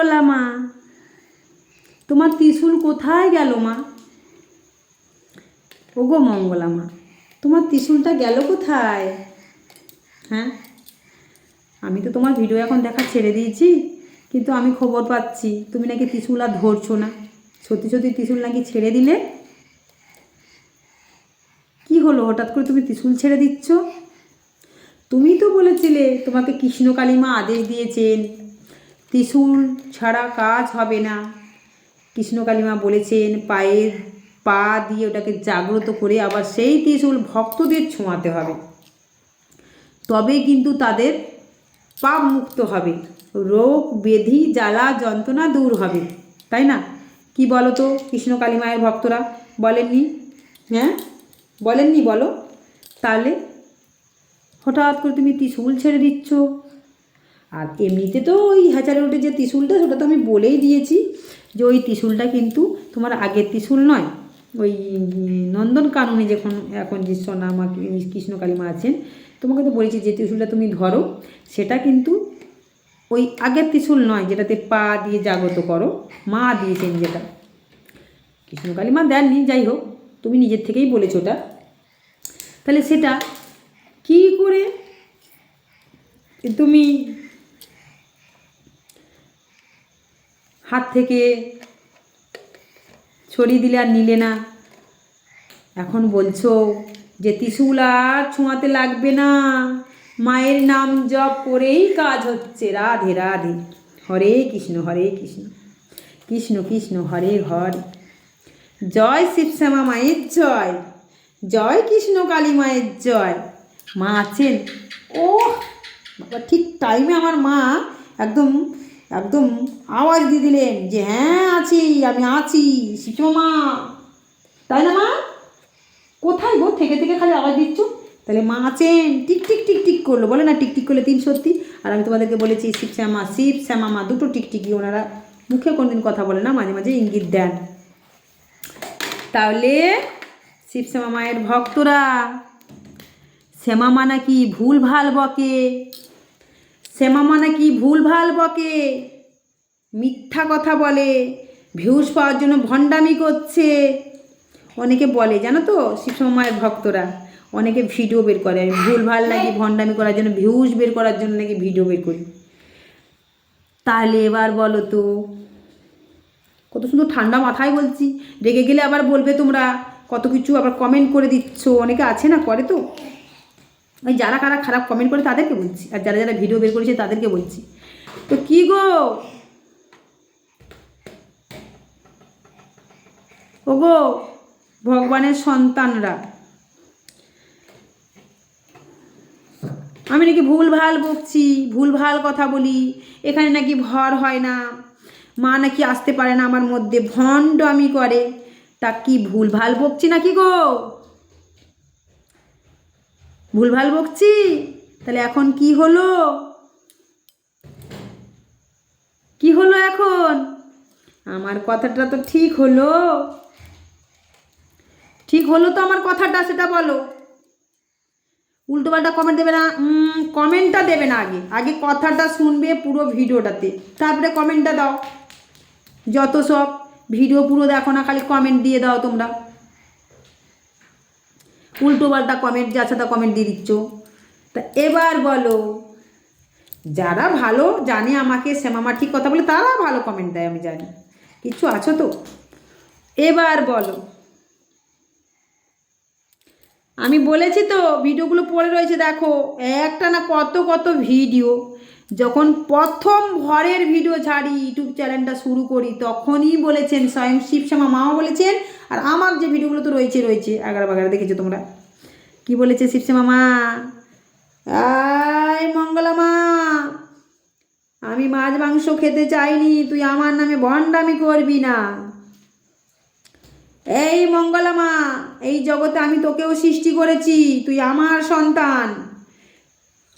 মঙ্গলা মা, তোমার ত্রিশূল কোথায় গেল, মা? ওগো মঙ্গলা মা, তোমার ত্রিশূলটা গেল কোথায়? হ্যাঁ আমি তো তোমার ভিডিও এখন দেখা ছেড়ে দিয়েছি, কিন্তু আমি খবর পাচ্ছি, তুমি নাকি ত্রিশূল আর ধরছো না। সত্যি সত্যি ত্রিশূল নাকি ছেড়ে দিলে? কি হলো? হঠাৎ করে তুমি ত্রিশূল ছেড়ে দিচ্ছ? তুমি তো বলেছিলে, তোমাকে কৃষ্ণ কালিমা আদেশ দিয়েছেন। ত্রিশূল ছাড়া কাজ হবে না। কৃষ্ণ কালিমা বলেছেন, পায়ের পা দিয়ে ওটাকে জাগ্রত করে আবার সেই ত্রিশূল ভক্তদের ছোঁয়াতে হবে। তবে কিন্তু তাদের পাপ মুক্ত হবে। রোগ, ব্যাধি, জ্বালা, যন্ত্রণা দূর হবে। তাই না? কি বলো তো কৃষ্ণ মায়ের ভক্তরা? বলেননি? হ্যাঁ? বলেননি বলো? তাহলে হঠাৎ করে তুমি ত্রিশূল ছেড়ে দিচ্ছ। আর এমনিতে তো ওই হ্যাচারে উঠে যে ত্রিশূলটা, সেটা তো আমি বলেই দিয়েছি যে ওই ত্রিশূলটা কিন্তু তোমার আগের ত্রিশূল নয়। ওই নন্দন কাননে যখন এখন যে সোনা মা কৃষ্ণ কালী মা আছেন, তোমাকে তো বলেছি যে ত্রিশূলটা তুমি ধরো, সেটা কিন্তু ওই আগের ত্রিশূল নয়, যেটাতে পা দিয়ে জাগ্রত করো, মা দিয়েছেন যেটা। কৃষ্ণকালী মা দেননি, যাই হোক, তুমি নিজের থেকেই বলেছ ওটা। তাহলে সেটা কি করে তুমি হাত থেকে ছড়িয়ে দিলে আর নিলে না। এখন বলছো যে ত্রিশূল আর ছোঁয়াতে লাগবে না। মায়ের নাম জপ করেই কাজ হচ্ছে। রাধে রাধে। হরে কৃষ্ণ হরে কৃষ্ণ। কৃষ্ণ কৃষ্ণ, হরে হরে। জয় শিবশ্যামা মায়ের জয়। জয় কৃষ্ণ কালী মায়ের জয়। মা আছেন। ও ঠিক টাইমে আমার মা একদম একদম আওয়াজ দিয়ে দিলেন যে হ্যাঁ আছি, আমি আছি শিবশ্যামা মা তাই না মা? কোথায় গো? থেকে থেকে খালি আওয়াজ দিচ্ছ? তাহলে মা আছেন। টিক টিক টিক টিক করল। বলে না, টিক টিক করলে তিন সত্যি। আর আমি তোমাদেরকে বলেছি, শিব শ্যামা শিব শ্যামা মা, দুটো টিকটিকি ওনারা মুখে কোনোদিন কথা বলে না, মাঝে মাঝে ইঙ্গিত দেন। তাহলে শিব শ্যামা মায়ের ভক্তরা, শ্যামা মা নাকি ভুল ভালো বকে? শ্যামা মা নাকি ভুল ভালো বকে? মিথ্যা কথা বলে ভিউজ পাওয়ার জন্য ভণ্ডামি করছে। অনেকে বলে জানো তো শিবসমা মায়ের ভক্তরা অনেকে ভিডিও বের করে। আমি ভুল ভালো নাকি ভণ্ডামি করার জন্য ভিউজ বের করার জন্য নাকি ভিডিও বের করি? তাহলে এবার বলো তো কত সুন্দর ঠান্ডা মাথায় বলছি। রেগে গেলে আবার বলবে তোমরা কত কিছু আবার কমেন্ট করে দিচ্ছ। অনেকে আছে না করে তো? ওই যারা কারা খারাপ কমেন্ট করে তাদেরকে বলছি, আর যারা যারা ভিডিও বের করেছে তাদেরকে বলছি। তো কি গো? ওগো, ভগবানের সন্তানরা। আমি নাকি ভুল ভালো বকছি, ভুল ভালো কথা বলি, এখানে নাকি ভর হয় না। মা নাকি আসতে পারে না আমার মধ্যে ভণ্ড আমি করে। তা কি ভুল ভালো বকছি নাকি গো? ভুল ভালো বকছি? তাহলে এখন কি হলো? কি হলো এখন? আমার কথাটা তো ঠিক হলো। ঠিক হলো তো আমার কথাটা, সেটা বলো। উল্টোপাল্টা কমেন্ট দেবে না কমেন্টটা দেবে না আগে। আগে কথাটা শুনবে পুরো ভিডিওটাতে। তারপরে কমেন্টটা দাও। যত সব ভিডিও পুরো দেখো না, খালি কমেন্ট দিয়ে দাও তোমরা। উল্টোপাল্টা কমেন্ট যাচ্ছে তা কমেন্ট দিয়ে দিচ্ছ। তা এবার বলো, যারা ভালো জানে আমাকে, শ্যামামা ঠিক কথা বলে, তারা ভালো কমেন্ট দেয়, আমি জানি। কিছু আছো তো? এবার বলো, আমি বলেছি তো ভিডিওগুলো পড়ে রয়েছে, দেখো, একটা না কত কত ভিডিও যখন প্রথম ভরের ভিডিও ছাড়ি ইউটিউব চ্যানেলটা শুরু করি, তখনই বলেছেন স্বয়ং শিবশ্যামা মাও বলেছেন, আর আমার যে ভিডিওগুলো তো রয়েছে রয়েছে এগারো বাগারা দেখেছ তোমরা। কি বলেছে শিবশ্যামা মা? আয় মঙ্গলা মা, আমি মাছ মাংস খেতে চাইনি, তুই আমার নামে ভণ্ডামি করবি না। এই মঙ্গলামা এই জগতে আমি তোকেও সৃষ্টি করেছি, তুই আমার সন্তান।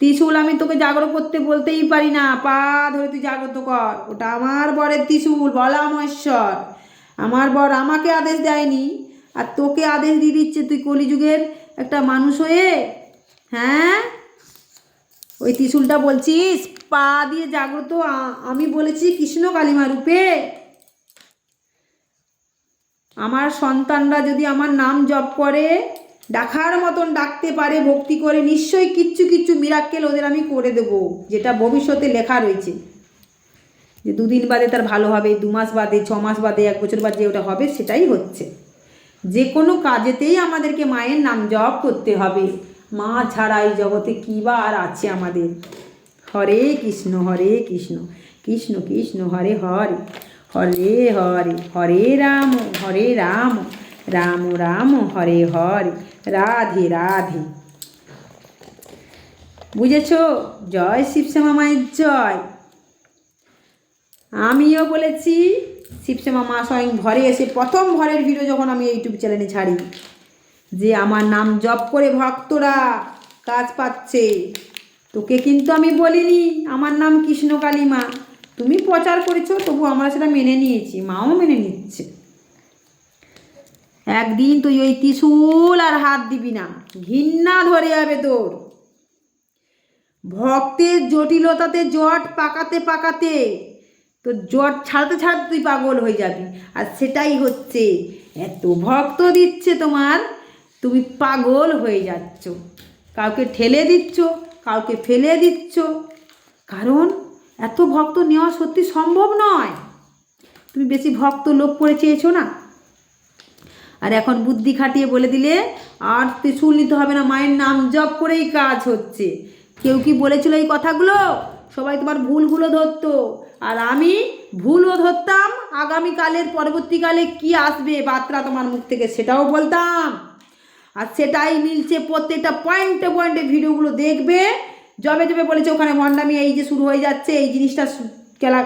ত্রিশূল আমি তোকে জাগ্রত করতে বলতেই পারি না। পা ধরে তুই জাগ্রত কর। ওটা আমার বরের ত্রিশূল, বলা মহেশ্বর। আমার বর আমাকে আদেশ দেয়নি আর তোকে আদেশ দিয়ে দিচ্ছে তুই কলিযুগের একটা মানুষ হয়ে। হ্যাঁ? ওই ত্রিশূলটা বলছিস? পা দিয়ে জাগ্রত আমি বলেছি কৃষ্ণ কালিমা রূপে। আমার সন্তানরা যদি আমার নাম জপ করে ডাকার মতন ডাকতে পারে, ভক্তি করে, নিশ্চয়ই কিচ্ছু কিচ্ছু মিরাক্কেল ওদের আমি করে দেবো, যেটা ভবিষ্যতে লেখা রয়েছে। যে দুদিন বাদে তার ভালো হবে, দু মাস বাদে, ছ মাস বাদে, এক বছর বাদে ওটা হবে, সেটাই হচ্ছে। যে কোনো কাজেতেই আমাদেরকে মায়ের নাম জপ করতে হবে। মা ছাড়া এই জগতে কী বা আর আছে আমাদের? হরে কৃষ্ণ হরে কৃষ্ণ কৃষ্ণ কৃষ্ণ, হরে হরে হরে হরে হরে রাম হরে রাম। রাম রাম, হরে হরে, রাধে রাধে। বুঝেছ? জয় শিবশ্যামা মায়ের জয়। আমিও বলেছি শিবশ্যামা মা স্বয়ং ঘরে এসে প্রথম ঘরের ভিডিও যখন আমি ইউটিউব চ্যানেলে ছাড়ি, যে আমার নাম জপ করে ভক্তরা কাজ পাচ্ছে। তোকে কিন্তু আমি বলিনি, আমার নাম কৃষ্ণ কালী মা। তুমি প্রচার করেছ, তবু আমরা সেটা মেনে নিয়েছি, মাও মেনে নিচ্ছে। একদিন তুই ওই ত্রিশূল আর হাত দিবি না, ঘৃণা ধরে যাবে তোর। ভক্তের জটিলতাতে, জট পাকাতে পাকাতে তো জট ছাড়তে ছাড়তে তুই পাগল হয়ে যাবি। আর সেটাই হচ্ছে, এত ভক্ত দিচ্ছে তোমার, তুমি পাগল হয়ে যাচ্ছ। কাউকে ঠেলে দিচ্ছ, কাউকে ফেলে দিচ্ছ। কারণ এত ভক্ত নেওয়া সত্যি সম্ভব নয়। তুমি বেশি ভক্ত লোভ করে চেয়েছো না? আর এখন বুদ্ধি খাটিয়ে বলে দিলে, আর ত্রিশূল নিতে হবে না, মায়ের নাম জপ করেই কাজ হচ্ছে। কেউ কি বলেছিল এই কথাগুলো? সবাই তোমার ভুলগুলো ধরতো। আর আমি ভুলও ধরতাম, আগামীকালের পরবর্তীকালে কি আসবে বার্তা তোমার মুখ থেকে সেটাও বলতাম। আর সেটাই মিলছে প্রত্যেকটা পয়েন্টে পয়েন্টে ভিডিওগুলো দেখবে। জবে জবে বলেছে ওখানে মন্ডামি এই যে শুরু হয়ে যাচ্ছে, এই জিনিসটা খেলা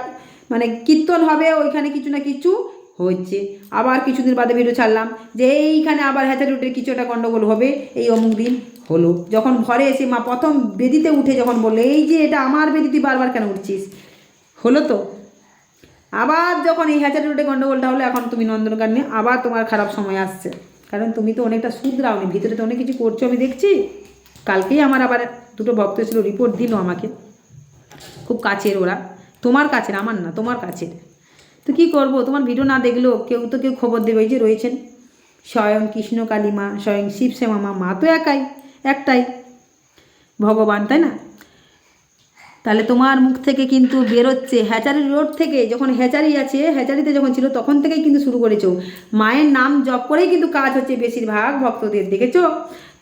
মানে কীর্তন হবে, ওইখানে কিছু না কিছু হচ্ছে। আবার কিছুদিন বাদে ভিডিও ছাড়লাম যে এইখানে আবার হ্যাচারি রুটের কিছু একটা গণ্ডগোল হবে। এই অমুক দিন হলো। যখন ঘরে এসে মা প্রথম বেদিতে উঠে যখন বলল, এই যে এটা আমার বেদি তুই বারবার কেন উঠছিস? হলো তো। আবার যখন এই হ্যাচারি রুটে গণ্ডগোলটা হলো, এখন তুমি নন্দনকাননে আবার তোমার খারাপ সময় আসছে। কারণ তুমি তো অনেকটা শুধরাওনি, ভিতরে তো অনেক কিছু করছ, আমি দেখছি। কালকেই আমার আবার দুটো ভক্ত ছিল রিপোর্ট দিল আমাকে। খুব কাছের ওরা। তোমার কাছের, আমার না, তোমার কাছের। তো কী করব? তোমার ভিডিও না দেখলেও কেউ তো কেউ খবর দেবে যে রয়েছেন। স্বয়ং কৃষ্ণ কালী মা স্বয়ং শিব শ্যামা মা মা তো একাই, একটাই। ভগবান, তাই না? তাহলে তোমার মুখ থেকে কিন্তু বেরোচ্ছে। হ্যাচারি রোড থেকে যখন হ্যাচারি আছে, হ্যাচারিতে যখন ছিল, তখন থেকেই কিন্তু শুরু করেছ। মায়ের নাম জপ করেই কিন্তু কাজ হচ্ছে বেশিরভাগ ভক্তদের, দেখেছ?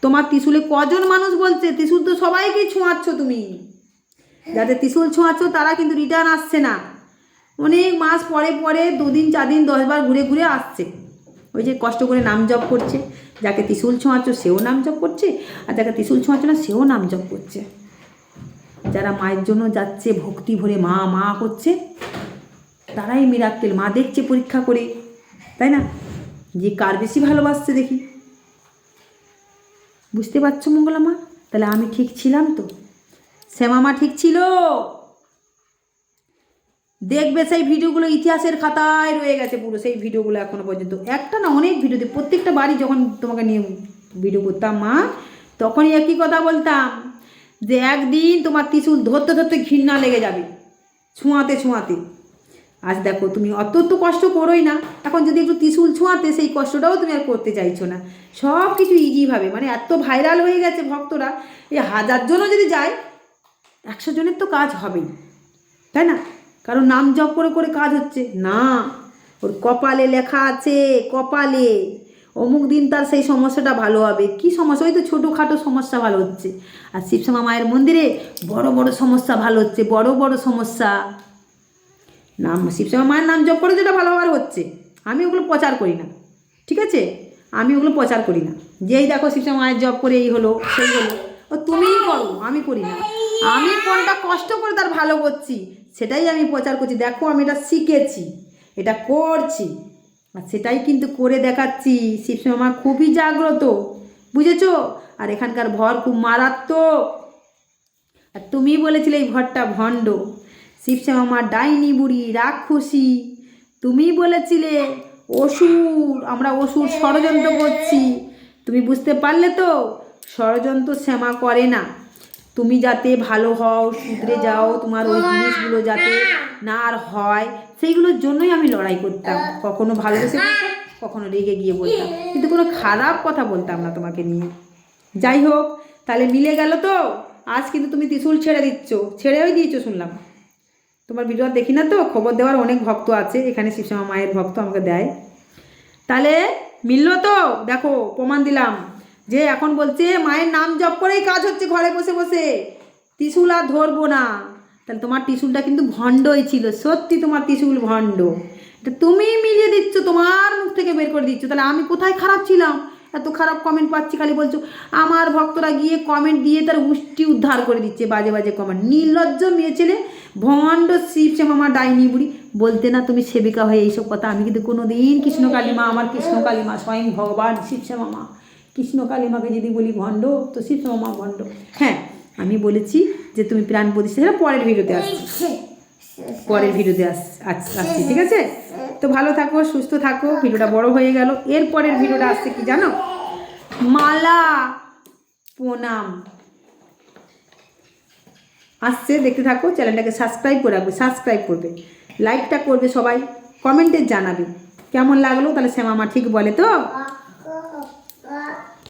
তোমার ত্রিশুলে কজন মানুষ বলছে, ত্রিশুল তো সবাইকেই ছোঁয়াচ্ছ তুমি। যাদের ত্রিশুল ছোঁয়াচ্ছ, তারা কিন্তু রিটার্ন আসছে না। অনেক মাস পরে পরে দুদিন চার দিন দশবার ঘুরে ঘুরে আসছে। ওই যে কষ্ট করে নাম জপ করছে। যাকে ত্রিশুল ছোঁয়াচ্ছ, সেও নাম জপ করছে। আর যাকে ত্রিশুল ছোঁয়াচ্ছ না, সেও নাম জপ করছে। যারা মায়ের জন্য যাচ্ছে, ভক্তি ভরে মা মা করছে, তারাই মিরাক্কেল মা দেখছে পরীক্ষা করে, তাই না? যে কার বেশি ভালোবাসছে দেখি। বুঝতে পারছ মঙ্গলা মা তাহলে আমি ঠিক ছিলাম তো? শ্যামা মা ঠিক ছিল? দেখবে সেই ভিডিওগুলো ইতিহাসের খাতায় রয়ে গেছে পুরো, সেই ভিডিওগুলো এখনও পর্যন্ত। একটা না অনেক ভিডিওতে প্রত্যেকটা বাড়ি যখন তোমাকে নিয়ে ভিডিও করতাম মা, তখনই একই কথা বলতাম, যে একদিন তোমার ত্রিশুল ধরতে ধরতে ঘৃণা লেগে যাবে, ছোঁয়াতে ছোঁয়াতে। আজ দেখো, তুমি অত তো কষ্ট করোই না। এখন যদি একটু ত্রিশুল ছোঁয়াতে, সেই কষ্টটাও তুমি আর করতে চাইছো না। সব কিছু ইজিভাবে মানে এত ভাইরাল হয়ে গেছে ভক্তরা, এই হাজার জনও যদি যায়, একশো জনের তো কাজ হবেই, তাই না? কারণ নাম জপ করে করে কাজ হচ্ছে। না, ওর কপালে লেখা আছে, কপালে। অমুক দিন তার সেই সমস্যাটা ভালো হবে। কি সমস্যা? ওই তো ছোটোখাটো সমস্যা ভালো হচ্ছে। আর শিবশ্যামা মায়ের মন্দিরে বড় বড় সমস্যা ভালো হচ্ছে, বড় বড় সমস্যা। নাম শিবশ্যামা মায়ের নাম জপ করে যেটা ভালো হচ্ছে। আমি ওগুলো প্রচার করি না। ঠিক আছে? আমি ওগুলো প্রচার করি না। যেই দেখো শিবশ্যামা মায়ের জব করে এই হলো, সেই হলো। ও তুমিই করো, আমি করি না। আমি কোনটা কষ্ট করে তার ভালো করছি। সেটাই আমি প্রচার করছি। দেখো, আমি এটা শিখেছি, এটা করছি, আর সেটাই কিন্তু করে দেখাচ্ছি। শিবশ্যামা মা খুবই জাগ্রত, বুঝেছ? আর এখানকার ভর খুব মারাত্মক। আর তুমি বলেছিলে এই ঘরটা ভণ্ড। শিবশ্যামা মা ডাইনি বুড়ি, রাক্ষসী। তুমি বলেছিলে অসুর, আমরা অসুর ষড়যন্ত্র করছি। তুমি বুঝতে পারলে তো? ষড়যন্ত্র শ্যামা করে না। তুমি যাতে ভালো হও শুধরে যাও তোমার ওই জিনিসগুলো যাতে না। আর হয় সেইগুলোর জন্যই আমি লড়াই করতাম। কখনো ভালোবেসে বলতাম কখনো রেগে গিয়ে বলতাম। কিন্তু কোনো খারাপ কথা বলতাম না তোমাকে নিয়ে। যাই হোক তাহলে মিলে গেল তো? আজ কিন্তু তুমি ত্রিশুল ছেড়ে দিচ্ছ। ছেড়েও দিয়েছ শুনলাম। তোমার ভিডিও দেখি না তো? খবর দেওয়ার অনেক ভক্ত আছে এখানে শিবশ্যামা মায়ের ভক্ত আমাকে দেয়। তাহলে মিললো তো? দেখো প্রমাণ দিলাম। যে এখন বলছে, মায়ের নাম জপ করেই কাজ হচ্ছে ঘরে বসে বসে। ত্রিশুল আর ধরবো না। তাহলে তোমার ত্রিশুলটা কিন্তু ভণ্ডই ছিল। সত্যি তোমার ত্রিশুল ভণ্ড। এটা তুমি মিলিয়ে দিচ্ছ, তোমার মুখ থেকে বের করে দিচ্ছ। তাহলে আমি কোথায় খারাপ ছিলাম? এত খারাপ কমেন্ট পাচ্ছি খালি বলছো, আমার ভক্তরা গিয়ে কমেন্ট দিয়ে তার উষ্টি উদ্ধার করে দিচ্ছে। বাজে বাজে কমেন্ট নির্লজ্জ মেয়ে ছেলে, ভণ্ড শিবশ্যাম আমার ডাইনি বুড়ি। বলতে না তুমি সেবিকা হয়ে এইসব কথা। আমি কিন্তু কোনো দিন কৃষ্ণ কালীমা আমার কৃষ্ণ কালীমা স্বয়ং ভগবান শিবশ্যামা মা। কৃষ্ণ কালীমাকে যদি বলি ভণ্ড, তো শিবশ্যামা মা ভণ্ড। হ্যাঁ আমি বলেছি যে তুমি প্রাণ প্রতিষ্ঠা পরের ভিডিওতে আসছি পরের ভিডিওতে আস- আসছি, ঠিক আছে? তো ভালো থাকো, সুস্থ থাকো, ভিডিওটা বড় হয়ে গেল। এর পরের ভিডিওটা আসছে কি জানো? মালা প্রণাম। আসছে, দেখতে থাকো, চ্যানেলটাকে সাবস্ক্রাইব করে রাখবে, সাবস্ক্রাইব করবে। লাইকটা করবে সবাই, কমেন্টে জানাবে। কেমন লাগল? তাহলে শ্যামা মা ঠিক বলে তো?